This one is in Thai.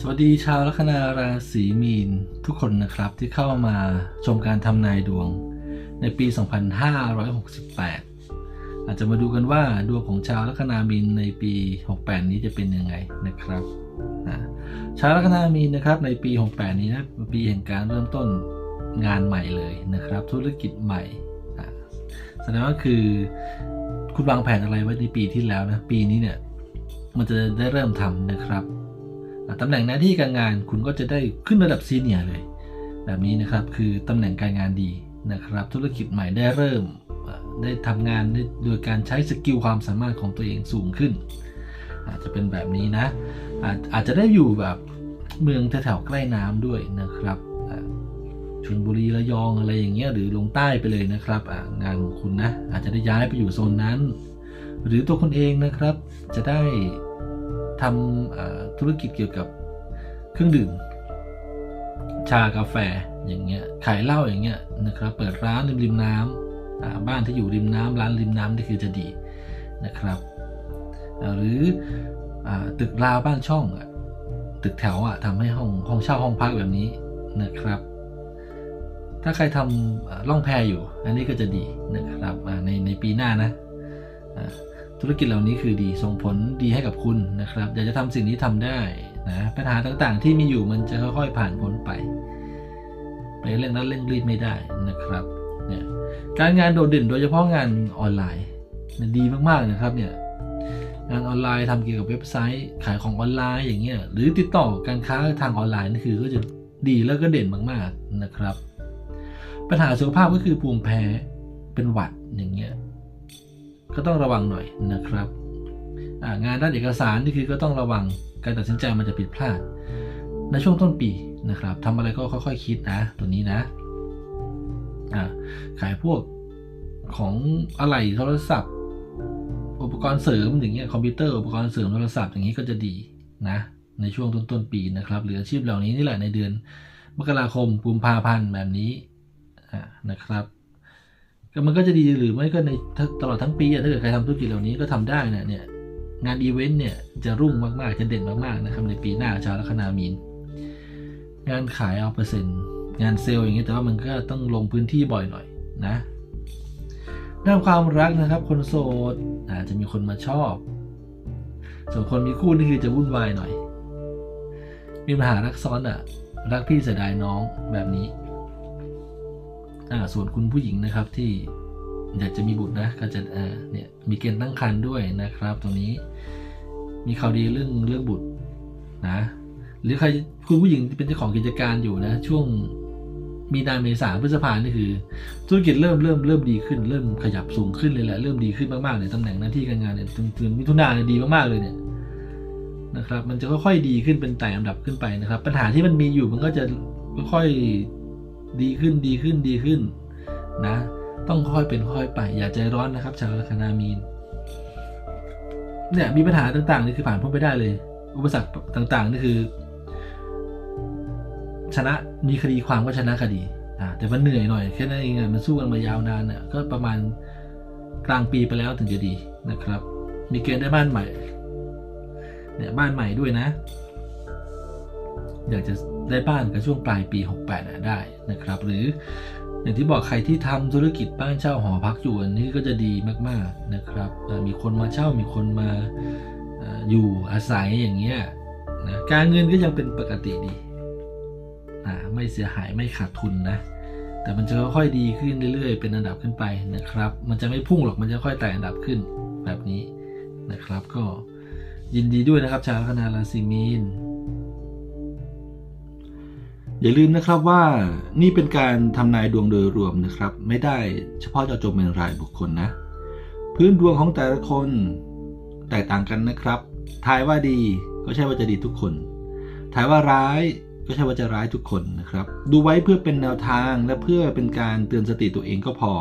สวัสดีชาวลัคนาราศีมีนทุกคนนะครับที่เข้ามาชมการทำนายดวงในปี 2568 อาจจะมาดูกันว่าดวงของชาวลัคนามีนในปี 68 นี้จะเป็นยังไงนะครับชาวลัคนามีนนะครับในปี 68 นี้นะปีแห่งการเริ่มต้นงานใหม่เลยนะครับ ธุรกิจใหม่แสดงว่าคือคุณวางแผนอะไรไว้ในปีที่แล้วนะปีนี้เนี่ยมันจะได้เริ่มทำนะครับ ตำแหน่งหน้าที่การงานคุณก็จะได้ขึ้นระดับซีเนียร์เลย แบบนี้นะครับคือตำแหน่งการงานดีนะครับ ธุรกิจใหม่ได้เริ่มได้ทำงานด้โดยการใช้สกิลความสามารถของตัวเองสูงขึ้น อาจจะเป็นแบบนี้นะอาจอาจจะได้อยู่แบบเมืองแถวๆใกล้น้ำด้วยนะครับชลบุรีระยองอะไรอย่างเงี้ยหรือลงใต้ไปเลยนะครับงานของคุณนะอาจจะได้ย้ายไปอยู่โซนนั้น หรือตัวคุณเองนะครับจะได้ ทำธุรกิจเกี่ยวกับเครื่องดื่ม ชากาแฟอย่างเงี้ยขายเหล้าอย่างเงี้ยนะครับเปิดร้านริมริมน้ำบ้านที่อยู่ริมน้ำร้านริมน้ำนี่คือจะดีนะครับหรืออตึกราบ้านช่องอะตึกแถวอะทำให้ห้องห้องเช่าห้องพักแบบนี้นะครับ ถ้าใครทำอ่าล่องแพอยู่ อันนี้ก็จะดีนะครับในในปีหน้านะ ธุรกิจเหล่านี้คือดีส่งผลดีให้กับคุณนะครับอยากจะทำสิ่งนี้ทำได้นะปัญหาต่างๆ ที่มีอยู่มันจะค่อยๆผ่านพ้นไปไปเร่งรัดเร่งรีบไม่ได้นะครับเนี่ยการงานโดดเด่นโดยเฉพาะงานออนไลน์เนี่ยดีมากๆนะครับเนี่ยงานออนไลน์ทำเกี่ยวกับเว็บไซต์ขายของออนไลน์อย่างเงี้ยหรือติดต่อการค้าทางออนไลน์นี่คือก็จะดีแล้วก็เด่นมากๆนะครับ ปัญหาสุขภาพก็คือภูมิแพ้เป็นหวัดอย่างเงี้ย ก็ต้องระวังหน่อยนะครับงานด้านเอกสารนี่คือก็ต้องระวังการตัดสินใจมันจะผิดพลาด ในช่วงต้นปีนะครับทำอะไรก็ค่อยๆคิดนะตัวนี้นะขายพวกของอะไหล่โทรศัพท์ อุปกรณ์เสริมอย่างเงี้ยคอมพิวเตอร์อุปกรณ์เสริมโทรศัพท์อย่างนี้ก็จะดีนะในช่วงต้นต้นๆปีนะครับหรืออาชีพเหล่านี้นี่แหละในเดือนมกราคมกุมภาพันธ์แบบนี้นะครับ ก็มันก็จะดีหรือไม่ก็ในตลอดทั้งปีอะถ้าเกิดใครทำธุรกิจเหล่านี้ก็ทำได้นะเนี่ยงานอีเวนต์เนี่ยจะรุ่งมากๆ จะเด่นมากๆนะครับในปีหน้าชาวลัคนามีน งานขายเอาเปอร์เซ็นต์งานเซลล์อย่างเงี้ยแต่ว่ามันก็ต้องลงพื้นที่บ่อยหน่อยนะด้านความรักนะครับ คนโสดอาจจะมีคนมาชอบ ส่วนคนมีคู่นี่คือจะวุ่นวายหน่อย มีปัญหารักซ้อนอะรักพี่เสียดายน้องแบบนี้ อ่าส่วนคุณผู้หญิงนะครับที่อยากจะมีบุตรนะก็จะอ่าเนี่ยมีเกณฑ์ตั้งครรภ์ด้วยนะครับ ตรงนี้ มีข่าวดีเรื่องเรื่องบุตรนะหรือใครคุณผู้หญิงเป็นเจ้าของกิจการอยู่นะ ช่วงมีนาเมษาพฤษภานี่คือ ธุรกิจเริ่มเริ่มเริ่มดีขึ้น เริ่มขยับสูงขึ้นเลยแหละเริ่มดีขึ้นมากๆเลยตำแหน่งหน้าที่การงานเนี่ยถึงถึงมิถุนาเนี่ยดีมากๆเลยเนี่ยนะครับ มันจะค่อยๆดีขึ้นเป็นไต่อันดับขึ้นไปนะครับ ปัญหาที่มันมีอยู่มันก็จะค่อย ดีขึ้นดีขึ้นดีขึ้นนะ ต้องค่อยเป็นค่อยไป อย่าใจร้อนนะครับ ชาวลัคนามีน เนี่ยมีปัญหาต่างๆนี่คือผ่านพ้นไปได้เลย อุปสรรคต่างๆนี่คือ ชนะมีคดีความก็ชนะคดีอ่าแต่มันเหนื่อยหน่อยแค่นั้นเองมันสู้กันมายาวนานเนี่ยก็ประมาณกลางปีไปแล้วถึงจะดีนะครับ มีเกณฑ์ได้บ้านใหม่เนี่ยบ้านใหม่ด้วยนะ อยากจะได้บ้านก็ช่วงปลายปี 68นะได้นะครับ หรืออย่างที่บอกใครที่ทำธุรกิจบ้านเช่าหอพักอยู่อันนี้ก็จะดีมากๆนะครับ มีคนมาเช่ามีคนมาอยู่อาศัยอย่างเงี้ยนะการเงินก็ยังเป็นปกติดีอ่าไม่เสียหายไม่ขาดทุนนะ แต่มันจะค่อยๆดีขึ้นเรื่อยๆ เป็นอันดับขึ้นไปนะครับ มันจะไม่พุ่งหรอกมันจะค่อยไต่อันดับขึ้นแบบนี้นะครับ ก็ยินดีด้วยนะครับ ชาวลัคนาราศีมีน อย่าลืมนะครับว่านี่เป็นการทำนายดวงโดยรวมนะครับ ไม่ได้เฉพาะเจาะจงเป็นรายบุคคลนะ พื้นดวงของแต่ละคนแตกต่างกันนะครับทายว่าดีก็ใช่ว่าจะดีทุกคนทายว่าร้ายก็ใช่ว่าจะร้ายทุกคนนะครับ ดูไว้เพื่อเป็นแนวทางและเพื่อเป็นการเตือนสติตัวเองก็พอ